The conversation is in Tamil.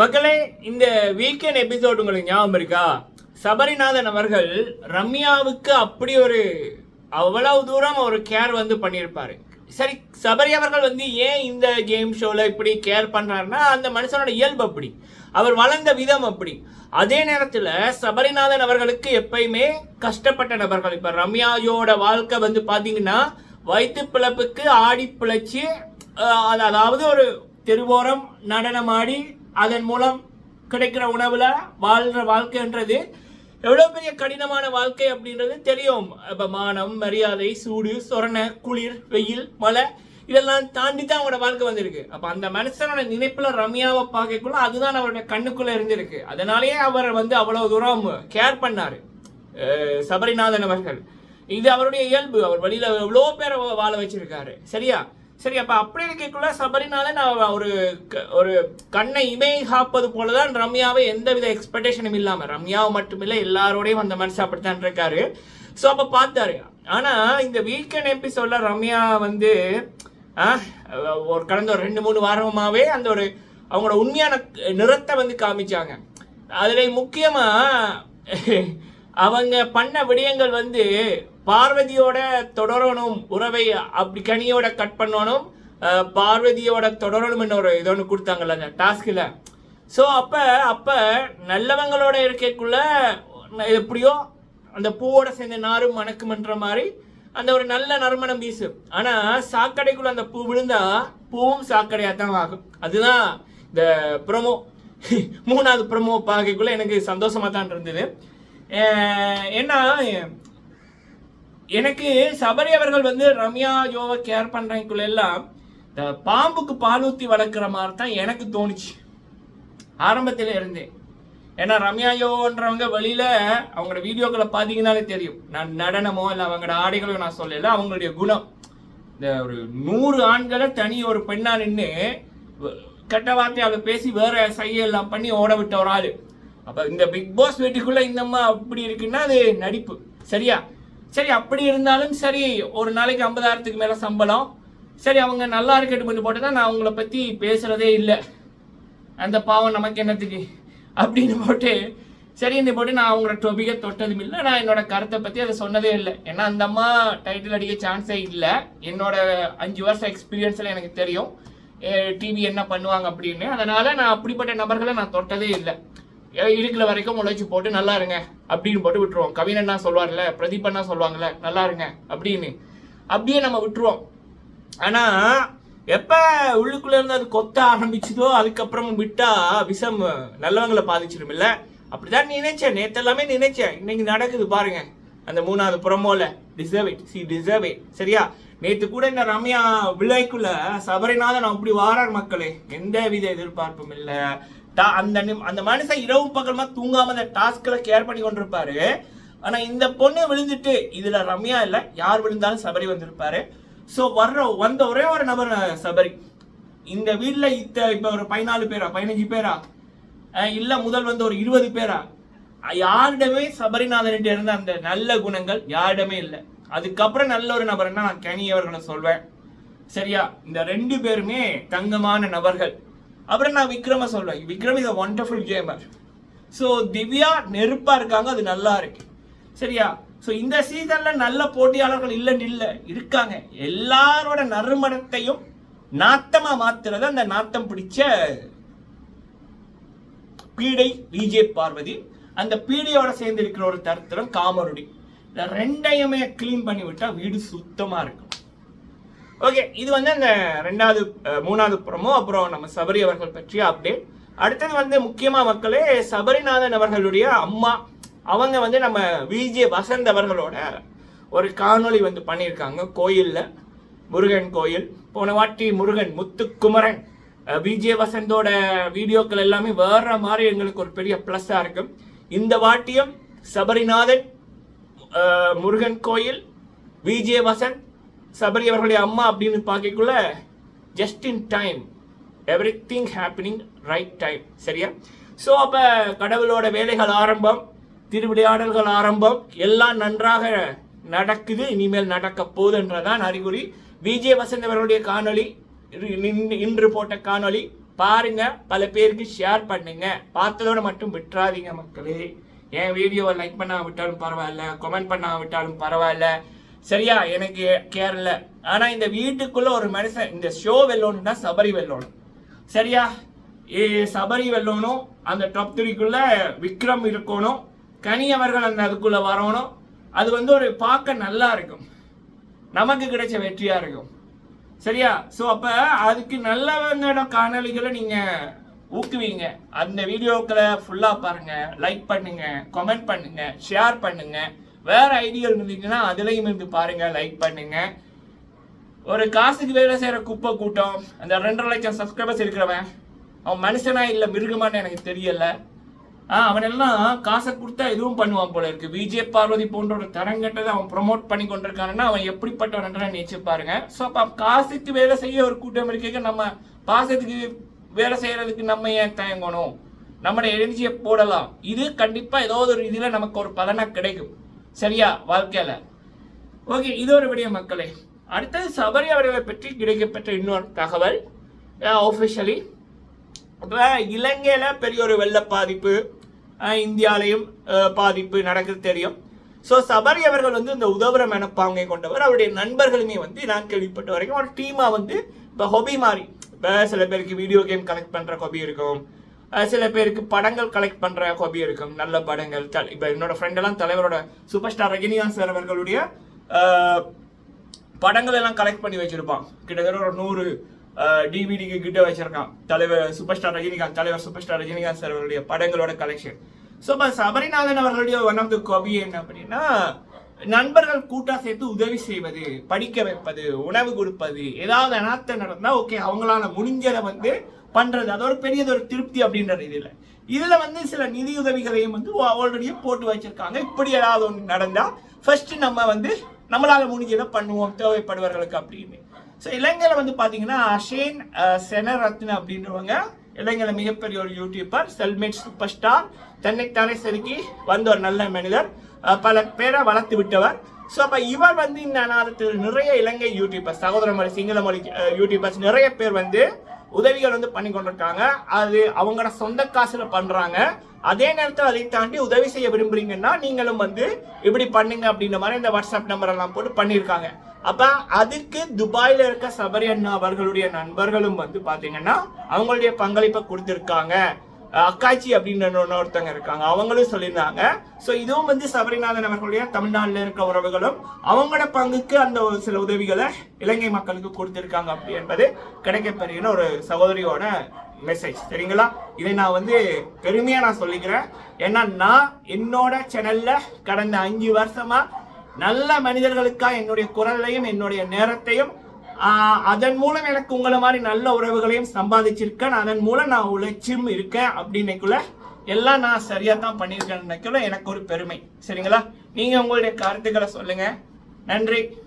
மக்களே இந்த வீக்கெண்ட் எபிசோடு உங்களுக்கு ஞாபகம் இருக்கா? சபரிநாதன் அவர்கள் ரம்யாவுக்கு அப்படி ஒரு அவ்வளவு தூரம் ஒரு கேர் வந்து பண்ணியிருப்பாரு. சரி சபரி அவர்கள் வந்து ஏன் இந்த கேம் ஷோவில் இப்படி கேர் பண்ணுறாருன்னா அந்த மனுஷனோட இயல்பு அப்படி. அவர் வளர்ந்த விதம் அப்படி. அதே நேரத்தில் சபரிநாதன் அவர்களுக்கு எப்பயுமே கஷ்டப்பட்ட நபர்கள். இப்போ ரம்யாயோட வாழ்க்கை வந்து பார்த்தீங்கன்னா வயிற்று பிழப்புக்கு ஆடி பிழைச்சி அதாவது ஒரு தெருவோரம் நடனமாடி அதன் மூலம் கிடைக்கிற உணவில் வாழ்கிற வாழ்க்கைன்றது எவ்வளோ பெரிய கடினமான வாழ்க்கை அப்படின்றது தெரியும். இப்போ மானம் மரியாதை சூடு சொரண குளிர் வெயில் மழை இதெல்லாம் தாண்டி தான் அவனோட வாழ்க்கை வந்திருக்கு. அப்போ அந்த மனுஷனோட நினைப்பில் ரம்யாவை பார்க்கக்குள்ள அதுதான் அவருடைய கண்ணுக்குள்ளே இருந்திருக்கு. அதனாலேயே அவர் வந்து அவ்வளோ தூரம் கேர் பண்ணார். சபரிநாதன் அவர்கள். இது அவருடைய இயல்பு. அவர் வழியில் எவ்வளோ பேரை வாழ வச்சிருக்காரு. சரியா? சரி அப்ப அப்படி இருக்கக்குள்ள சபரினால நான் ஒரு க- ஒரு கண்ணை இமை காப்பது போலதான் ரம்யாவை எந்தவித எக்ஸ்பெக்டேஷனும் இல்லாம ரம்யாவை மட்டுமில்லை எல்லாரோடையும் அந்த மனுஷன் அப்படித்தான் இருக்காரு. ஸோ அப்ப பார்த்தாரு. ஆனா இந்த வீக்கெண்ட் எபிசோட்ல ரம்யா வந்து ஒரு கடந்த ஒரு ரெண்டு மூணு வாரமாவே அந்த ஒரு அவங்களோட உண்மையான நிறத்தை வந்து காமிச்சாங்க. அதுல முக்கியமா அவங்க பண்ண விடயங்கள் வந்து பார்வதியோட தொடரணும் உறவை அப்படி கனியோட கட் பண்ணணும் பார்வதியோட தொடரணும் ஒரு இது ஒன்று கொடுத்தாங்கல்ல அந்த டாஸ்கில். ஸோ அப்போ அப்போ நல்லவங்களோட இருக்கக்குள்ள எப்படியோ அந்த பூவோட சேர்ந்த நாரும் மணக்குமன்ற மாதிரி அந்த ஒரு நல்ல நறுமணம் வீசும் ஆனால் சாக்கடைக்குள்ள அந்த பூ விழுந்தா பூவும் சாக்கடையாக தான் ஆகும். அதுதான் இந்த ப்ரொமோ மூணாவது ப்ரொமோ பார்க்கக்குள்ள எனக்கு சந்தோஷமாக தான் இருந்தது. ஏன்னா எனக்கு சபரி அவர்கள் வந்து ரம்யா யோவை கேர் பண்றதுக்குள்ள எல்லாம் இந்த பாம்புக்கு பால் வளர்க்குற மாதிரி தான் எனக்கு தோணுச்சு. ஆரம்பத்தில் இருந்தே. ஏன்னா ரம்யா யோன்றவங்க வெளியில் அவங்களோட வீடியோக்களை பார்த்தீங்கன்னாலே தெரியும். நான் நடனமோ இல்லை அவங்களோட ஆடைகளோ நான் சொல்லல அவங்களுடைய குணம். இந்த ஒரு நூறு ஆண்களை தனி ஒரு பெண்ணா நின்று கெட்ட வார்த்தையால் பேசி வேற சையெல்லாம் பண்ணி ஓட விட்ட ஒரு ஆள். அப்போ இந்த பிக் பாஸ் வீட்டுக்குள்ளே இந்த அம்மா அப்படி இருக்குன்னா அது நடிப்பு. சரியா? சரி அப்படி இருந்தாலும் சரி ஒரு நாளைக்கு ஐம்பதாயிரத்துக்கு மேலே சம்பளம். சரி அவங்க நல்லா இருக்கட்டும் கொஞ்சம் போட்டு தான் நான் அவங்கள பற்றி பேசுகிறதே இல்லை. அந்த பாவம் நமக்கு என்னத்துக்கு? அப்படின்னு போட்டு சரி இந்த போட்டு நான் அவங்களோட டொபிக்கை தொட்டதும் இல்லை. நான் என்னோட கருத்தை பற்றி அதை சொன்னதே இல்லை. ஏன்னா அந்த அம்மா டைட்டில் அடிக்க சான்ஸே இல்லை. என்னோட அஞ்சு வருஷம் எக்ஸ்பீரியன்ஸில் எனக்கு தெரியும். டிவி என்ன பண்ணுவாங்க அப்படின்னு. அதனால் நான் அப்படிப்பட்ட நபர்களை நான் தொட்டதே இல்லை. இருக்கிற வரைக்கும் உழைச்சி போட்டு நல்லா இருங்க. அப்படின்னு போட்டு விட்டுருவோம். கவினன்னா சொல்வார்ல பிரதீபன்னா சொல்லுவாங்கல்ல நல்லா இருங்க அப்படின்னு. அப்படியே நம்ம விட்டுருவோம். ஆனா எப்ப உள்ளுக்குள்ள இருந்து அது கொத்த ஆரம்பிச்சதோ அதுக்கப்புறம் விட்டா விஷம் நல்லவங்களை பாதிச்சிடும் இல்ல? அப்படிதான் நினைச்சேன். நேத்து எல்லாமே நினைச்சேன். இன்னைக்கு நடக்குது பாருங்க. அந்த மூணாவது புறமோல deserve it she deserve it சரியா? நேத்து கூட இந்த ரம்யா விளைக்குள்ள சபரிநாதன் அப்படி வாரார் மக்களே. எந்த வித எதிர்பார்ப்பும் இல்லை. அந்த நிம்- அந்த மனுஷன் இரவு பகலமா தூங்காம அந்த டாஸ்க்ல கேர் பண்ணி கொண்டிருப்பாரு. ஆனா இந்த பொண்ணு விழுந்துட்டு இதுல ரம்யா இல்ல யார் விழுந்தாலும் சபரி வந்திருப்பாரு. ஸோ வர்ற வந்த ஒரே ஒரு நபர் சபரி. இந்த வீட்டில் இத்த இப்ப ஒரு பதினாலு பேரா பதினஞ்சு பேரா? அஹ், இல்ல முதல் வந்து ஒரு இருபது பேரா? யாரிடமே சபரிநாதன் இருந்த அந்த நல்ல குணங்கள் யாரிடமே இல்லை. அதுக்கப்புறம் நல்ல ஒரு நபர்னா நான் கனி அவர்களை சொல்வேன். சரியா? இந்த ரெண்டு பேருமே தங்கமான நபர்கள். அப்புறம் நான் விக்ரம சொல்வேன் Vikram is a wonderful gamer so Divya நெருப்பாக இருக்காங்க அது நல்லா இருக்கு. சரியா? ஸோ இந்த சீசனில் நல்ல போட்டியாளர்கள் இல்லைன்னு இல்லை இருக்காங்க. எல்லாரோட நறுமணத்தையும் நாத்தமாக மாத்துறது அந்த நாத்தம் பிடிச்ச பீடை விஜே பார்வதி. அந்த பீடையோட சேர்ந்து இருக்கிற ஒரு தருத்திரம் காமருடி. ரெண்டையுமே க்ளீன் பண்ணி விட்டா வீடு சுத்தமாக இருக்கும். ஓகே இது வந்து அந்த ரெண்டாவது மூணாவது புறமோ அப்புறம் நம்ம சபரி அவர்கள் பற்றிய அப்டேட் அடுத்தது வந்து முக்கியமாக மக்களே சபரிநாதன் அவர்களுடைய அம்மா அவங்க வந்து நம்ம விஜே வசந்த் அவர்களோட ஒரு காணொளி வந்து பண்ணியிருக்காங்க கோயிலில். முருகன் கோயில். போன வாட்டி முருகன் முத்துக்குமரன் விஜே வசந்தோட வீடியோக்கள் எல்லாமே வேற மாதிரி எங்களுக்கு ஒரு பெரிய ப்ளஸ்ஸாக இருக்கும் இந்த வாட்டியம் சபரிநாதன் முருகன் கோயில் விஜே வசந்த் சபரி அவர்களுடைய அம்மா அப்படின்னு பார்க்கக்குள்ள just in time everything happening right time சரியா? ஸோ அப்போ கடவுளோட வேலைகள் ஆரம்பம் திருவிளையாடல்கள் ஆரம்பம் எல்லாம் நன்றாக நடக்குது இனிமேல் நடக்க போகுதுன்றதான் அறிகுறி. விஜய் வசந்த் அவர்களுடைய காணொலி இன்று- இன்று போட்ட காணொளி பாருங்க பல பேருக்கு ஷேர் பண்ணுங்க. பார்த்ததோட மட்டும் விட்டுறாதீங்க மக்களே. என் வீடியோவை லைக் பண்ணா விட்டாலும் பரவாயில்ல கமெண்ட் பண்ணா விட்டாலும் பரவாயில்ல. சரியா? எனக்கு கேர் இல்ல. ஆனா இந்த வீட்டுக்குள்ள ஒரு மனுஷன் இந்த ஷோ வெல்லணும்னா சபரி வெல்லணும் சரியா? ஏ சபரி வெல்லோனும் அந்த டாப் த்ரீக்குள்ள விக்ரம் இருக்கணும் கனி அவர்கள் அந்த அதுக்குள்ள வரணும். அது வந்து ஒரு பார்க்க நல்லா இருக்கும். நமக்கு கிடைச்ச வெற்றியா இருக்கும். சரியா? ஸோ அப்ப அதுக்கு நல்ல காணொளிகளை நீங்க ஊக்குவீங்க. அந்த வீடியோக்களை ஃபுல்லா பாருங்க. லைக் பண்ணுங்க கமெண்ட் பண்ணுங்க ஷேர் பண்ணுங்க. வேற ஐடியால் இருந்தீங்கன்னா அதுலயும் இருந்து பாருங்க லைக் பண்ணுங்க. ஒரு காசுக்கு வேலை செய்யற குப்பை கூட்டம் அந்த ரெண்டரை லட்சம் சப்ஸ்கிரைபர்ஸ் இருக்கிறவன் அவன் மனுஷனா இல்ல மிருகமானு எனக்கு தெரியல. ஆ அவன் எல்லாம் காசை கொடுத்தா எதுவும் பண்ணுவான் போல இருக்கு. விஜய் பார்வதி போன்ற ஒரு தரங்கட்டதை அவன் ப்ரொமோட் பண்ணி கொண்டிருக்கானுன்னா அவன் எப்படிப்பட்டவன் நினைச்சு பாருங்க. ஸோ அப்போ காசுக்கு வேலை செய்ய ஒரு கூட்டம் இருக்க நம்ம பாசத்துக்கு வேலை செய்யறதுக்கு நம்ம ஏன் தயங்கணும்? நம்மளோட எனர்ஜியை போடலாம். இது கண்டிப்பா ஏதாவது ஒரு இதுல நமக்கு ஒரு பலனா கிடைக்கும். சரியா? வாழ்க்கையில். ஓகே இது ஒரு விடிய மக்களே. அடுத்தது சபரி அவர்களை பற்றி கிடைக்கப்பெற்ற இன்னொரு தகவல். ஆஃபிஷியலி இப்போ இலங்கையில் பெரிய ஒரு வெள்ள பாதிப்பு இந்தியாலையும் பாதிப்பு நடக்குது தெரியும். ஸோ சபரி அவர்கள் வந்து இந்த உதவுற மனப்பாங்கை கொண்டவர். அவருடைய நண்பர்களுமே வந்து நான் கேள்விப்பட்ட வரைக்கும் ஒரு டீமாக வந்து இப்போ ஹொபி மாதிரி இப்போ சில பேருக்கு வீடியோ கேம் கனெக்ட் பண்ணுற ஹொபி இருக்கும். சில பேருக்கு படங்கள் கலெக்ட் பண்ற ஹாபி இருக்கும். நல்ல படங்கள். த- இப்போ என்னோட ஃப்ரெண்ட் எல்லாம் தலைவரோட சூப்பர் ஸ்டார் ரஜினிகாந்த் சார் அவர்களுடைய படங்கள் எல்லாம் கலெக்ட் பண்ணி வச்சிருப்பான். கிட்டத்தட்ட ஒரு நூறு டிவிடிக்கு கிட்ட வச்சிருக்கான். தலைவர் சூப்பர் ஸ்டார் ரஜினிகாந்த் தலைவர் சூப்பர் ஸ்டார் ரஜினிகாந்த் சார் அவருடைய படங்களோட கலெக்ஷன் ஸோ இப்போ சபரிநாதன் அவர்களுடைய ஒன் ஆஃப் த கவி என்ன அப்படின்னா நண்பர்கள் கூட்டா சேர்த்து உதவி செய்வது படிக்க வைப்பது உணவு கொடுப்பது ஏதாவது அனாத்த நடந்தா ஓகே அவங்களால முடிஞ்சதை வந்து பண்ணுறது அது ஒரு பெரியது ஒரு திருப்தி அப்படின்ற இதில் இதில் வந்து சில நிதியுதவிகளையும் வந்து ஆல்ரெடியே போட்டு வச்சுருக்காங்க. இப்படி ஏதாவது ஒன்று நடந்தால் ஃபஸ்ட்டு நம்ம வந்து நம்மளால் முடிஞ்சதை பண்ணுவோம் தேவைப்படுவர்களுக்கு அப்படின்னு. ஸோ இலங்கையில வந்து பார்த்தீங்கன்னா அஷேன் செனரத்ன அப்படின்றவங்க இலங்கையில மிகப்பெரிய ஒரு யூடியூபர் செல்மேட் சூப்பர் ஸ்டார் தன்னைத்தானே செருக்கி வந்த ஒரு நல்ல மனிதர். பல பேரை வளர்த்து விட்டவர். ஸோ அப்போ இவர் வந்து இந்த நேரத்தில் நிறைய இலங்கை யூடியூபர்ஸ் சகோதர மொழி சிங்கள மொழி யூடியூபர்ஸ் நிறைய பேர் வந்து உதவிகள் வந்து பண்ணி கொண்டிருக்காங்க. அது அவங்களோட சொந்த காசுல பண்றாங்க. அதே நேரத்தில் அதை தாண்டி உதவி செய்ய விரும்புறீங்கன்னா நீங்களும் வந்து இப்படி பண்ணுங்க அப்படின்ற மாதிரி இந்த வாட்ஸ்அப் நம்பர் எல்லாம் போட்டு பண்ணியிருக்காங்க அப்ப அதுக்கு துபாயில இருக்க சபரி அண்ணா அவர்களுடைய நண்பர்களும் வந்து பாத்தீங்கன்னா அவங்களுடைய பங்களிப்பை கொடுத்திருக்காங்க. அக்காச்சி அப்படின்னு ஒருத்தங்க இருக்காங்க அவங்களும் சொல்லியிருந்தாங்க ஸோ இதுவும் வந்து சபரிநாதன் அவர்களுடைய தமிழ்நாட்டில் இருக்க உறவுகளும் அவங்களோட பங்குக்கு அந்த ஒரு சில உதவிகளை இலங்கை மக்களுக்கு கொடுத்துருக்காங்க அப்படி என்பது கிடைக்கப்பெறுகிற ஒரு சகோதரியோட மெசேஜ் சரிங்களா இதை நான் வந்து பெருமையா நான் சொல்லிக்கிறேன் ஏன்னா நான் என்னோட சேனல்ல கடந்த அஞ்சு வருஷமா நல்ல மனிதர்களுக்காக என்னுடைய குரலையும் என்னுடைய நேரத்தையும் அதன் மூலம் எனக்கு உங்களை மாதிரி நல்ல உறவுகளையும் சம்பாதிச்சிருக்கேன். அதன் மூலம் நான் உழைச்சும் இருக்கேன் அப்படின்னைக்குள்ள எல்லாம் நான் சரியா தான் பண்ணியிருக்கேன் எனக்கு ஒரு பெருமை. சரிங்களா? நீங்க உங்களுடைய கருத்துக்களை சொல்லுங்க. நன்றி.